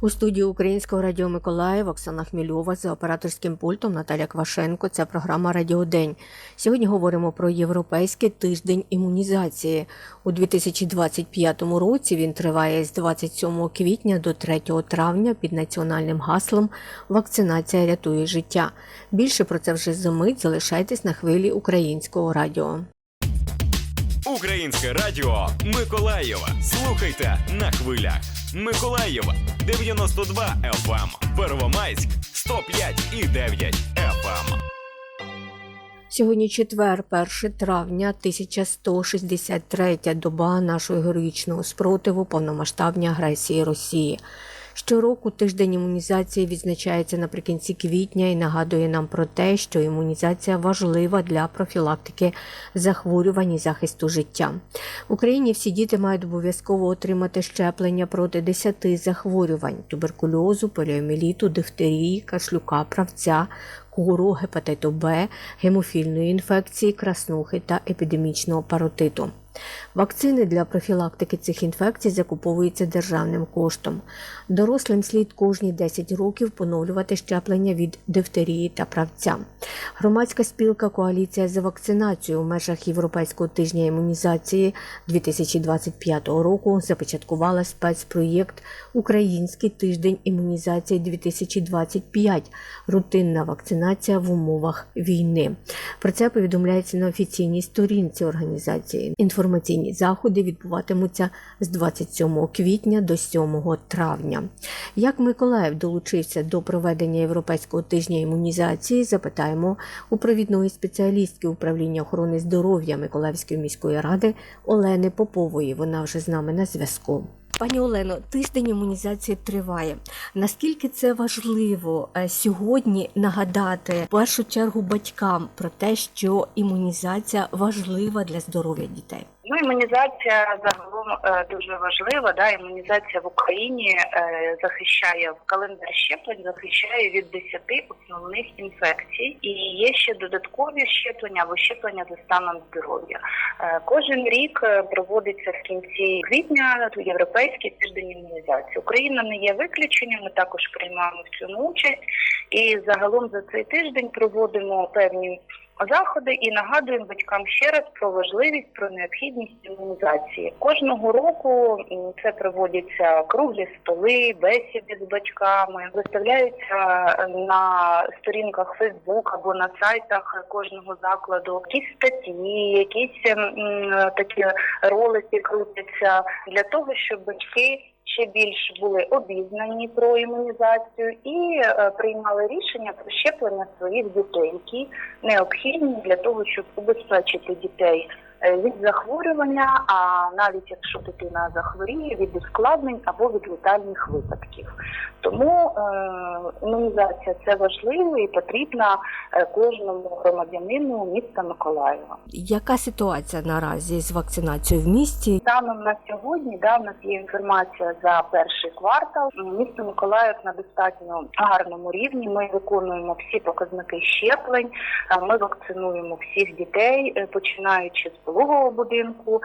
У студії Українського радіо Миколаїв Оксана Хмільова за операторським пультом Наталя Квашенко. Це програма Радіодень. Сьогодні говоримо про європейський тиждень імунізації. У 2025 році він триває з 27 квітня до 3 травня під національним гаслом Вакцинація рятує життя. Більше про це вже за мить. Залишайтесь на хвилі українського радіо. Українське радіо Миколаєва. Слухайте на хвилях. Миколаєва 92 FM, Первомайськ 105 і 9 FM. Сьогодні четвер, 1 травня, 1163 доба нашого героїчного спротиву повномасштабній агресії Росії. Щороку тиждень імунізації відзначається наприкінці квітня і нагадує нам про те, що імунізація важлива для профілактики захворювань і захисту життя. В Україні всі діти мають обов'язково отримати щеплення проти 10 захворювань: туберкульозу, поліоміліту, дифтерії, кашлюка, правця, кору, гепатиту Б, гемофільної інфекції, краснухи та епідемічного паротиту. Вакцини для профілактики цих інфекцій закуповуються державним коштом. Дорослим слід кожні 10 років поновлювати щеплення від дифтерії та правця. Громадська спілка Коаліція за вакцинацію у межах Європейського тижня імунізації 2025 року започаткувала спецпроєкт Український тиждень імунізації 2025 рутинна вакцинація в умовах війни. Про це повідомляється на офіційній сторінці організації. Інформаційні заходи відбуватимуться з 27 квітня до 7 травня. Як Миколаїв долучився до проведення Європейського тижня імунізації, запитаємо у провідної спеціалістки управління охорони здоров'я Миколаївської міської ради Олени Попової. Вона вже з нами на зв'язку. Пані Олено, тиждень імунізації триває. Наскільки це важливо е, сьогодні нагадати в першу чергу батькам про те, що імунізація важлива для здоров'я дітей? Ну, імунізація загалом е, дуже важлива. Да, імунізація в Україні е, захищає в календар щеплень, захищає від 10 основних інфекцій, і є ще додаткові щеплення або щеплення за станом здоров'я. Е, кожен рік проводиться в кінці квітня європейський тиждень імунізації. Україна не є виключенням. Ми також приймаємо в цьому участь, і загалом за цей тиждень проводимо певні заходи і нагадуємо батькам ще раз про важливість, про необхідність імунізації. Кожного року це проводяться круглі столи, бесіди з батьками, виставляються на сторінках Фейсбук або на сайтах кожного закладу якісь статті, якісь такі ролики крутяться для того, щоб батьки ще більш були обізнані про імунізацію і е, приймали рішення про щеплення своїх дітей, які необхідні для того, щоб убезпечити дітей від захворювання, а навіть якщо дитина захворіє від ускладнень або від летальних випадків. Тому е, імунізація це важливо і потрібна е, кожному громадянину міста Миколаєва. Яка ситуація наразі з вакцинацією в місті? Станом на сьогодні да, в нас є інформація за перший квартал. Місто Миколаїв на достатньо гарному рівні. Ми виконуємо всі показники щеплень. Е, Ми вакцинуємо всіх дітей, е, починаючи з пологового будинку,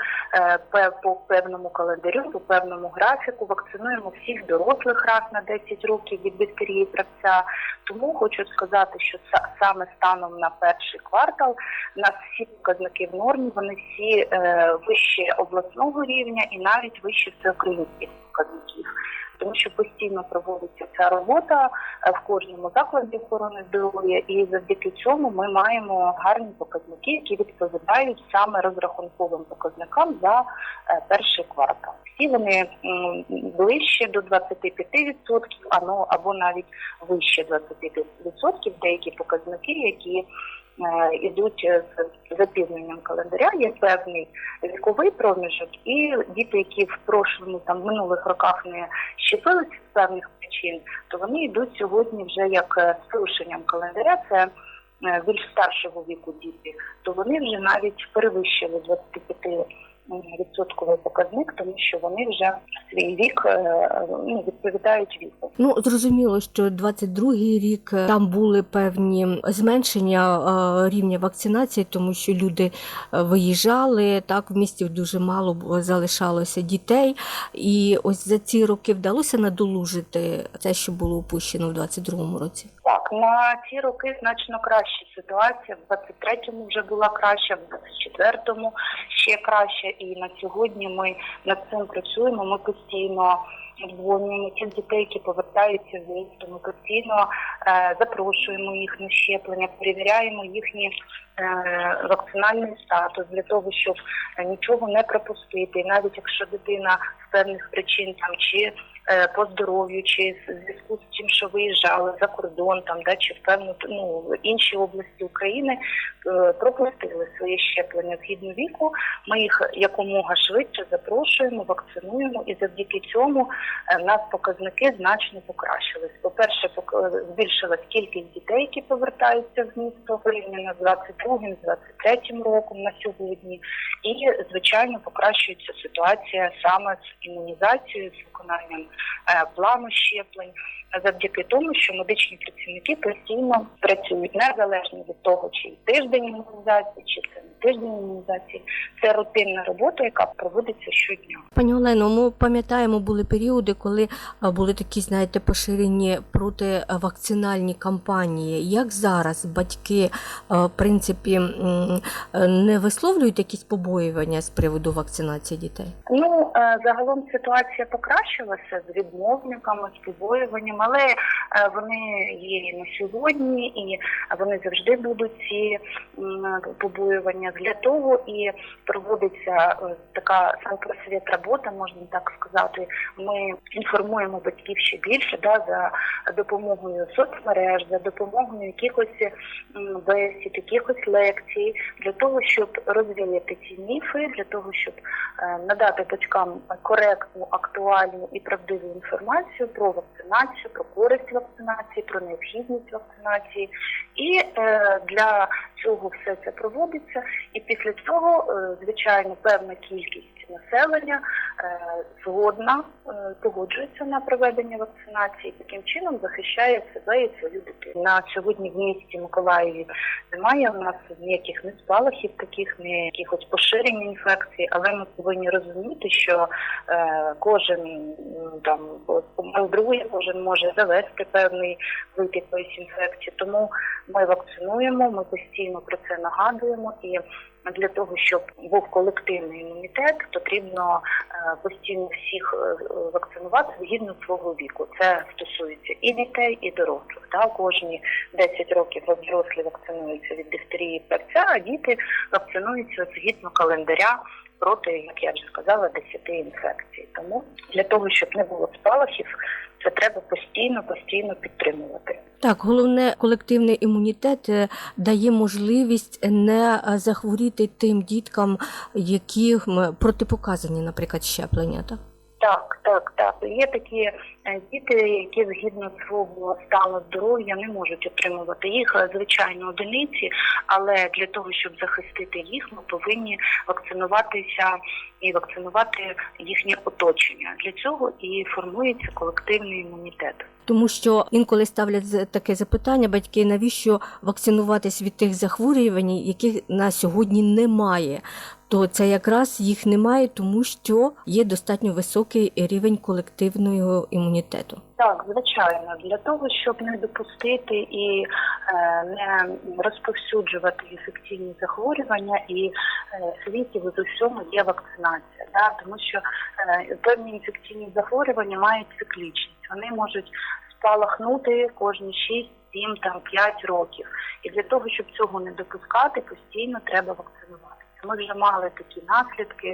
е, по певному календарю, по певному графіку. Вакцинуємо всіх дорослих раз на 10 років від дифтерії правця. Тому хочу сказати, що саме станом на перший квартал у нас всі показники в нормі, вони всі е, вище обласного рівня і навіть вище всеукраїнських показників. Тому проводиться ця робота е, в кожному закладі охорони здоров'я, і завдяки цьому ми маємо гарні показники, які відповідають саме розрахунковим показникам за е, перший квартал. Всі вони ближче до 25%, а ну або навіть вище 25%, деякі показники, які е, ідуть з запізненням календаря. Є певний віковий проміжок, і діти, які в прошлому там минулих роках не щепилися з певних причин, то вони йдуть сьогодні вже як е, з порушенням календаря. Це е, більш старшого віку діти, то вони вже навіть перевищили 25 м, відсотковий показник, тому що вони вже свій вік е, ну, відповідають віку. Ну зрозуміло, що 22-й рік е, там були певні зменшення е, рівня вакцинації, тому що люди виїжджали. Так в місті дуже мало залишалося дітей. І ось за ці роки вдалося надолужити те, що було упущено в 22-му році. Так, на ці роки значно краща ситуація. В 23-му вже була краща, в 24-му ще краще. І на сьогодні ми над цим працюємо. Ми постійно обдзвонюємо тих дітей, які повертаються в місто. Ми постійно е, запрошуємо їх на щеплення, перевіряємо їхній е, вакцинальний статус для того, щоб нічого не пропустити. І навіть якщо дитина з певних причин там чи по здоров'ю, чи в зв'язку з тим, що виїжджали за кордон, там да чи в певну ну інші області України е, пропустили своє щеплення згідно віку. Ми їх якомога швидше запрошуємо, вакцинуємо, і завдяки цьому е, нас показники значно покращились. По перше, збільшилась кількість дітей, які повертаються в місто порівняно з 22-м, з 23-м роком на сьогодні. І звичайно покращується ситуація саме з імунізацією, з виконанням е, плану щеплень, завдяки тому, що медичні працівники постійно працюють незалежно від того, чи тиждень імунізації, чи це не тиждень імунізації. Це рутинна робота, яка проводиться щодня. Пані Олено, ми пам'ятаємо, були періоди, коли були такі, знаєте, поширені противакцинальні кампанії. Як зараз батьки, в принципі, е, не висловлюють якісь побоювання з приводу вакцинації дітей? Ну е, загалом ситуація покращилася з відмовниками, з побоюванням, але е, вони є і на сьогодні, і вони завжди будуть ці побоювання. Для того і проводиться е, така самопросвіт робота, можна так сказати. Ми інформуємо батьків ще більше да, за допомогою соцмереж, за допомогою якихось бесід, якихось лекцій, для того, щоб розвіяти ці міфи, для того, щоб е, надати батькам коректну, актуальну і правдиву інформацію про вакцинацію, про користь вакцинації, про необхідність вакцинації. І е, для цього все це проводиться. І після цього, е, звичайно, певна кількість населення е, згодна, е, погоджується на проведення вакцинації, таким чином захищає себе і свою дитину. На сьогодні в місті Миколаєві немає у нас ніяких не спалахів, таких не якихось поширень інфекцій, але ми повинні розуміти, що е, кожен там мандрує, кожен може завести певний вид якоїсь інфекції. Тому ми вакцинуємо, ми постійно про це нагадуємо і. Для того щоб був колективний імунітет, потрібно е, постійно всіх е, вакцинувати згідно свого віку. Це стосується і дітей, і дорослих. Да? Кожні 10 років дорослі вакцинуються від дифтерії перця, а діти вакцинуються згідно календаря проти, як я вже сказала, 10 інфекцій. Тому для того, щоб не було спалахів, це треба постійно, постійно підтримувати. Так, головне, колективний імунітет е, дає можливість не е, захворіти тим діткам, яким протипоказані, наприклад, щеплення. Так? Так, так, так. Є такі е, діти, які згідно свого стану здоров'я не можуть отримувати їх, е, звичайно, одиниці, але для того, щоб захистити їх, ми повинні вакцинуватися і вакцинувати їхнє оточення. Для цього і формується колективний імунітет. Тому що інколи ставлять таке запитання батьки, навіщо вакцинуватись від тих захворювань, яких на сьогодні немає. То це якраз їх немає, тому що є достатньо високий рівень колективного імунітету. Так, звичайно, для того, щоб не допустити і е, не розповсюджувати інфекційні захворювання, і е, світі в усьому є вакцинація, да? тому що е, певні інфекційні захворювання мають циклічність. Вони можуть спалахнути кожні 6, 7, там 5 років. І для того, щоб цього не допускати, постійно треба вакцинуватися. Ми вже мали такі наслідки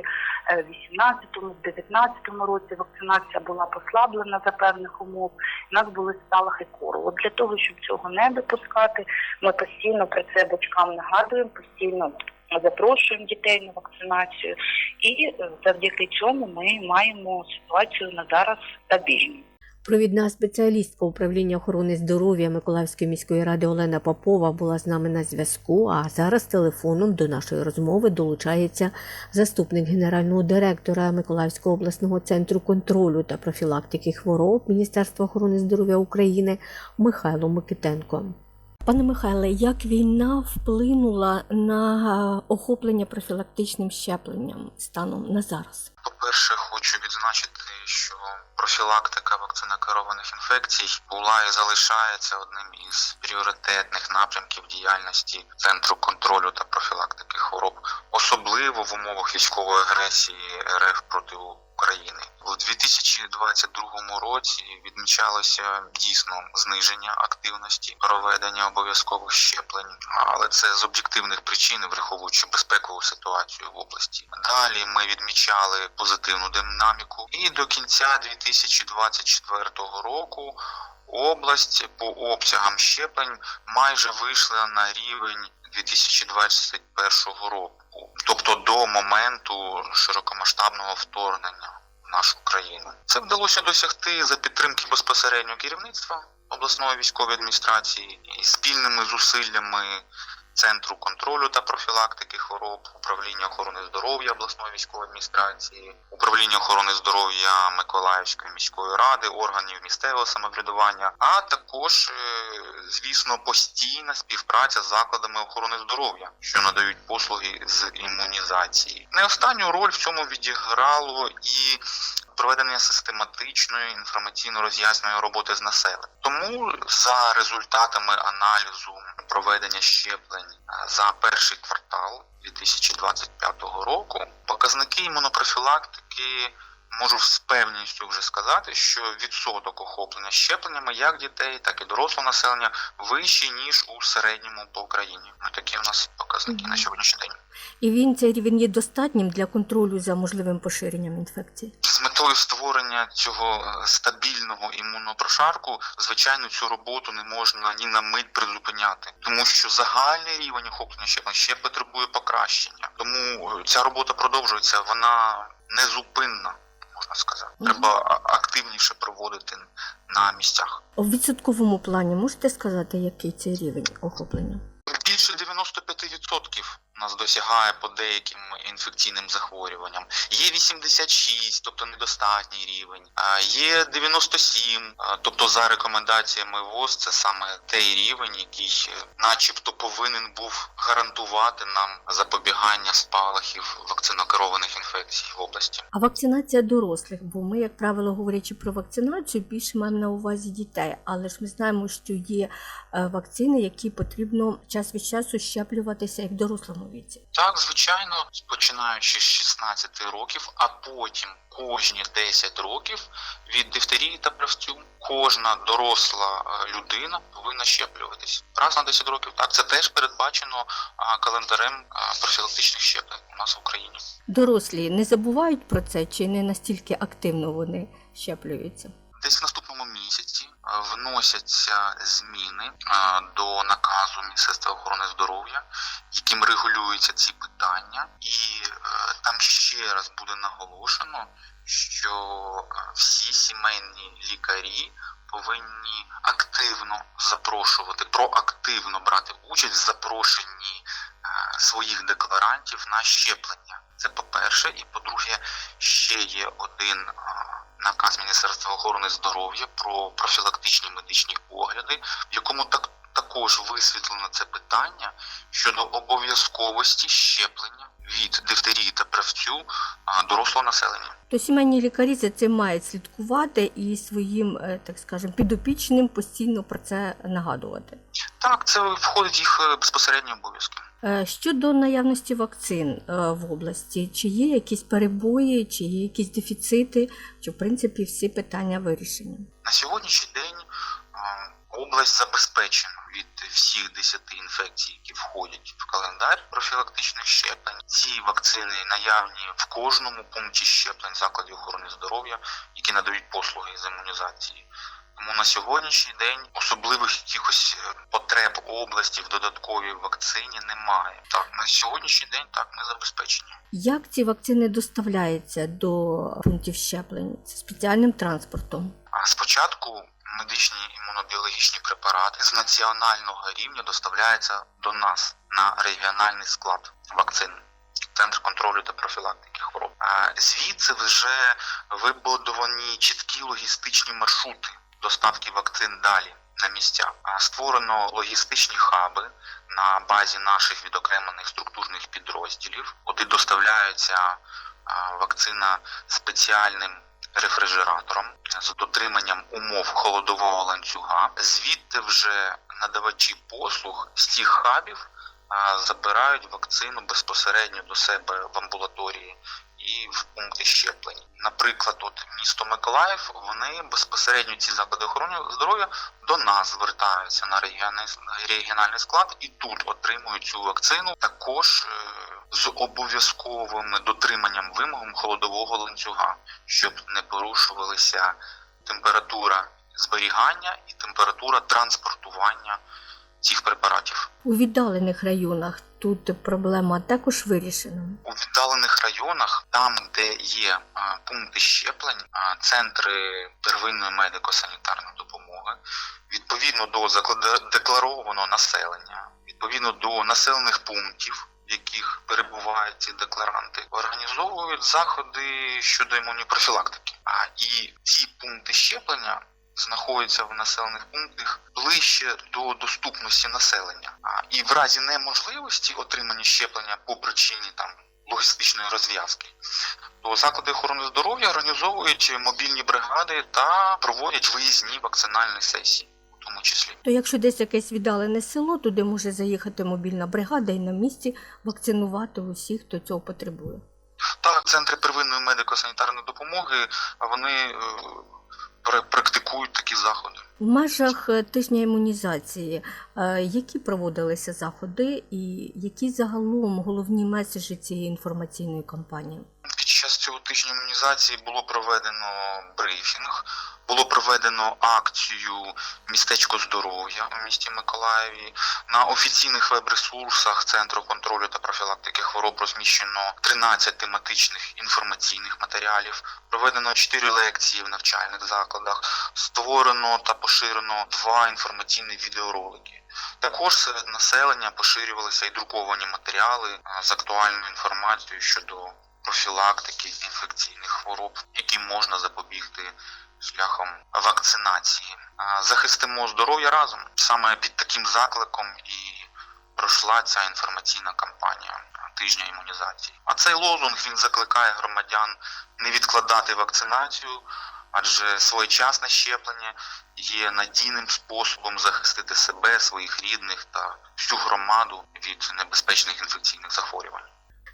е, в 18-му, в 19-му році вакцинація була послаблена за певних умов. У нас були спалахи кору. От для того, щоб цього не допускати, ми постійно про це батькам нагадуємо, постійно запрошуємо дітей на вакцинацію, і е, завдяки цьому ми маємо ситуацію на зараз стабільну. Провідна спеціалістка управління охорони здоров'я Миколаївської міської ради Олена Попова була з нами на зв'язку. А зараз телефоном до нашої розмови долучається заступник генерального директора Миколаївського обласного центру контролю та профілактики хвороб Міністерства охорони здоров'я України Михайло Микитенко. Пане Михайле, як війна вплинула на е, охоплення профілактичним щепленням станом на зараз? По-перше, хочу відзначити, що профілактика вакцинокерованих інфекцій була і залишається одним із пріоритетних напрямків діяльності Центру контролю та профілактики хвороб, особливо в умовах військової агресії РФ проти України. У 2022 році відмічалося дійсно зниження активності проведення обов'язкових щеплень, але це з об'єктивних причин, враховуючи безпекову ситуацію в області. Далі ми відмічали позитивну динаміку, і до кінця 2024 року область по обсягам щеплень майже вийшла на рівень 2021 року, тобто до моменту широкомасштабного вторгнення в нашу країну. Це вдалося досягти за підтримки безпосередньо керівництва обласної військової адміністрації і спільними зусиллями Центру контролю та профілактики хвороб, управління охорони здоров'я обласної військової адміністрації, управління охорони здоров'я Миколаївської міської ради, органів місцевого самоврядування, а також, е, звісно, постійна співпраця з закладами охорони здоров'я, що надають послуги з імунізації. Не останню роль в цьому відіграло і проведення систематичної інформаційно-роз'ясної роботи з населенням. Тому за результатами аналізу проведення щеплень за перший квартал 2025 року. Показники імунопрофілактики можу з певністю вже сказати, що відсоток охоплення щепленнями як дітей, так і дорослого населення вищий ніж у середньому по Україні. Такі у нас показники на сьогоднішній день. І він цей рівень є достатнім для контролю за можливим поширенням інфекції. З метою створення цього е, стабільного імунопрошарку, звичайно, цю роботу не можна ні на мить призупиняти, тому що загальний рівень охоплення щеплень ще потребує покращення. Тому е, ця робота продовжується, вона незупинна, можна сказати. Треба активніше проводити на місцях. У відсотковому плані можете сказати, який цей рівень охоплення? Більше 95% нас досягає по деяким інфекційним захворюванням. Є 86, тобто недостатній рівень. А є 97, а, тобто за рекомендаціями ВОЗ, це саме той рівень, який, е, начебто, повинен був гарантувати нам запобігання спалахів вакцинокерованих інфекцій в області. А вакцинація дорослих, бо ми, як правило, говорячи про вакцинацію, більше маємо на увазі дітей, але ж ми знаємо, що є е, вакцини, які потрібно час від часу щеплюватися в дорослому віці. Так, звичайно, починаючи з 16 років, а потім кожні 10 років від дифтерії та правцю кожна доросла е, людина повинна щеплюватись. Раз на 10 років. Так, це теж передбачено календарем профілактичних щеплень у нас в Україні. Дорослі не забувають про це чи не настільки активно вони щеплюються? Десь в наступному місяці вносяться зміни до наказу Міністерства охорони здоров'я, яким регулюються ці питання, і е, там ще раз буде наголошено, що е, всі сімейні лікарі повинні активно запрошувати, проактивно брати участь в запрошенні е, своїх декларантів на щеплення. Це по-перше, і по-друге, ще є один наказ Міністерства охорони здоров'я про профілактичні медичні огляди, в якому так також висвітлено це питання щодо обов'язковості щеплення від дифтерії та правцю дорослого населення. То сімейні лікарі за цим мають слідкувати і своїм, е, так скажемо, підопічним постійно про це нагадувати. Так, це входить їх е, безпосередні обов'язки. Е, Щодо наявності вакцин е, в області, чи є якісь перебої, чи є якісь дефіцити, чи в принципі всі питання вирішені? На сьогоднішній день е, область забезпечена від всіх 10 інфекцій, які входять в календар профілактичних щеплень. Ці вакцини наявні в кожному пункті щеплень закладів охорони здоров'я, які надають послуги з імунізації. Тому на сьогоднішній день особливих якихось е, потреб області в додатковій вакцині немає. Так, на сьогоднішній день так ми забезпечені. Як ці вакцини доставляються до пунктів щеплень спеціальним транспортом? А спочатку медичні імунобіологічні препарати з національного рівня доставляються до нас на регіональний склад вакцин. Центр контролю та профілактики хвороб. А звідси вже вибудовані чіткі логістичні маршрути доставки вакцин далі на місця. Створено логістичні хаби на базі наших відокремлених структурних підрозділів, куди доставляється вакцина спеціальним рефрижератором з дотриманням умов холодового ланцюга. Звідти вже надавачі послуг з цих хабів забирають вакцину безпосередньо до себе в амбулаторії і в пункти щеплень. Наприклад, от місто Миколаїв, вони безпосередньо ці заклади охорони здоров'я до нас звертаються на регіональний, склад і тут отримують цю вакцину також е, з обов'язковим дотриманням вимогам холодового ланцюга, щоб не порушувалися температура зберігання і температура транспортування цих препаратів. У віддалених районах тут проблема також вирішена. У віддалених районах, там, де є пункти щеплень, центри первинної медико-санітарної допомоги, відповідно до декларованого населення, відповідно до населених пунктів, в яких перебувають ці декларанти, організовують заходи щодо імунопрофілактики. А і ці пункти щеплення знаходяться в населених пунктах ближче до доступності населення. А і в разі неможливості отримання щеплення по причині там логістичної розв'язки, то заклади охорони здоров'я організовують мобільні бригади та проводять виїзні вакцинальні сесії, тому числі. То якщо десь якесь віддалене село, туди може заїхати мобільна бригада і на місці вакцинувати усіх, хто цього потребує. Так, центри первинної медико-санітарної допомоги вони е, практикують такі заходи. В межах е, тижня імунізації, е, які проводилися заходи і які загалом головні меседжі цієї інформаційної кампанії? Під час цього тижня імунізації було проведено брифінг, було проведено акцію Містечко здоров'я в місті Миколаєві. На офіційних веб-ресурсах Центру контролю та профілактики хвороб розміщено 13 тематичних інформаційних матеріалів. Проведено 4 лекції в навчальних закладах. Створено та поширено два інформаційні відеоролики. Також серед населення поширювалися і друковані матеріали з актуальною інформацією щодо профілактики інфекційних хвороб, які можна запобігти шляхом вакцинації. Захистимо здоров'я разом. Саме під таким закликом і пройшла ця інформаційна кампанія тижня імунізації. А цей лозунг він закликає громадян не відкладати вакцинацію, адже своєчасне щеплення є надійним способом захистити себе, своїх рідних та всю громаду від небезпечних інфекційних захворювань.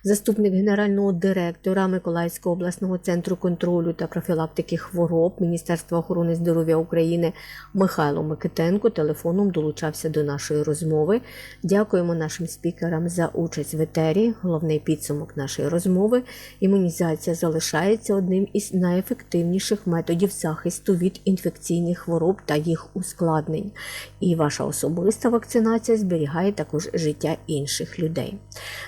Заступник генерального директора Миколаївського обласного центру контролю та профілактики хвороб Міністерства охорони здоров'я України Михайло Микитенко телефоном долучався до нашої розмови. Дякуємо нашим спікерам за участь в етері. Головний підсумок нашої розмови. Імунізація залишається одним із найефективніших методів захисту від інфекційних хвороб та їх ускладнень. І ваша особиста вакцинація зберігає також життя інших людей.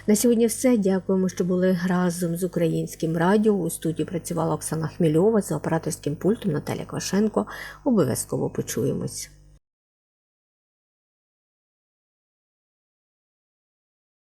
На сьогодні все. Дякуємо, що були разом з українським радіо. У студії працювала Оксана Хмільова за операторським пультом Наталя Квашенко. Обов'язково почуємось.